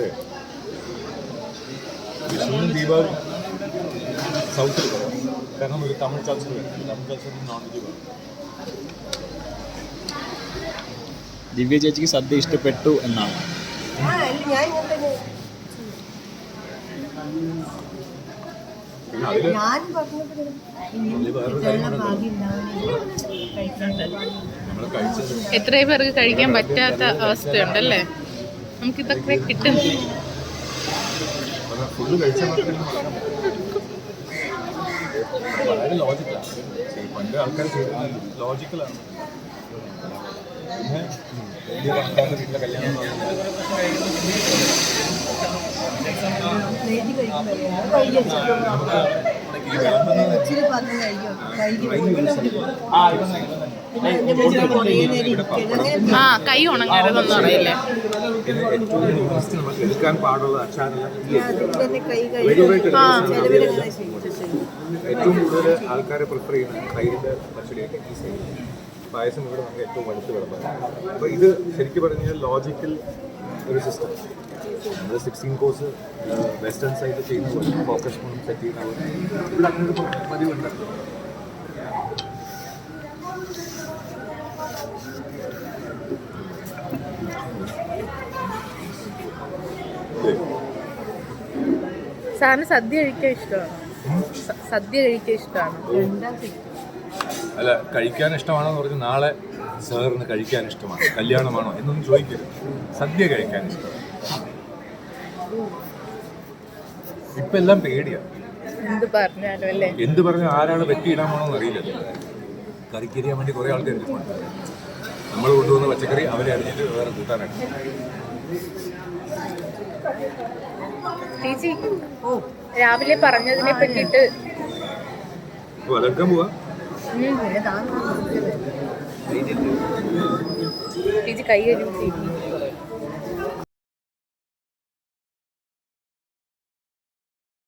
അതെ. വിഷുവും ദീപാവലി സൗത്തിൽ പറയാം. കാരണം ഒരു തമിഴ് കൾച്ചർ വരുന്നത് തമിഴ് കൾച്ചറിൽ നോൺ വേണം ദിവ്യ ചേച്ചിക്ക് സദ്യ ഇഷ്ടപ്പെട്ടു എന്നാണ്. ആ അല്ല ഞാൻ എത്രയും പേർക്ക് കഴിക്കാൻ പറ്റാത്ത അവസ്ഥയുണ്ടല്ലേ? നമുക്കിതൊക്കെ കിട്ടും ഫുള്ള് കഴിച്ചാൽ മാത്രമേ മറക്കാൻ പറ്റൂ. വളരെ ലോജിക്കലാണ് പണ്ട് ആൾക്കാർ ചെയ്തത് ലോജിക്കലാണ് പിന്നെ വലിയ പണക്കാരുടെ വീട്ടിലെ കല്യാണം എന്ന് പറയുന്നത് നെയ്തി കഴിക്കുമ്പോഴേ കൈ വെച്ചിട്ട് നമുക്ക് ഈ വിളമ്പുന്നത് ആ കൈ ഉണങ്ങരുതെന്ന് പറയില്ലേ? എടുക്കാൻ പാടുള്ള ഏറ്റവും കൂടുതൽ ആൾക്കാരെ പ്രിഫർ ചെയ്യുന്ന തൈരിന്റെ പച്ചടിയൊക്കെ ഈ സൈഡ്. പായസം ഇവിടെ നമുക്ക് ഏറ്റവും അടുത്ത് കിടപ്പാണ് അപ്പൊ ഇത് ശരിക്കും പറഞ്ഞാൽ ലോജിക്കൽ ഒരു സിസ്റ്റം നമ്മൾ സിക്സ്റ്റീൻ കോഴ്സ് വെസ്റ്റേൺ സൈഡിൽ ചെയ്യുന്ന പോലെ ഫോക്കസ് പോലും സെറ്റ് ചെയ്യുന്ന പോലെ. ഇവിടെ അങ്ങനെ ഒരു പതിവുണ്ട് സാറിന് സദ്യ കഴിക്കാൻ ഇഷ്ടമാണ്? സദ്യ കഴിക്കാൻ ഇഷ്ടമാണ്? അല്ല കഴിക്കാൻ ഇഷ്ടമാണെന്ന് പറഞ്ഞ് നാളെ സാറിന് കഴിക്കാൻ ഇഷ്ടമാണ്. കല്യാണമാണോ എന്നൊന്നും ചോദിക്കരുത്. സദ്യ കഴിക്കാൻ ഇഷ്ടമാണ് ഇപ്പം എല്ലാം പേടിയാണ് എന്ത് പറഞ്ഞു ആരാണ് വെട്ടിയിടാൻ പോണോന്ന് അറിയില്ല. കറിക്കരിയാൻ വേണ്ടി കുറേ ആൾക്കാർ ഇരിപ്പുണ്ട് നമ്മൾ കൊണ്ടുവന്ന പച്ചക്കറി അവരെ അറിഞ്ഞിട്ട് വേറെ കൂട്ടാനായിട്ട്. ചേച്ചി രാവിലെ പറഞ്ഞതിനെ പറ്റിയിട്ട് അലക്കാൻ പോവാ. ചേച്ചി കൈ കഴുകി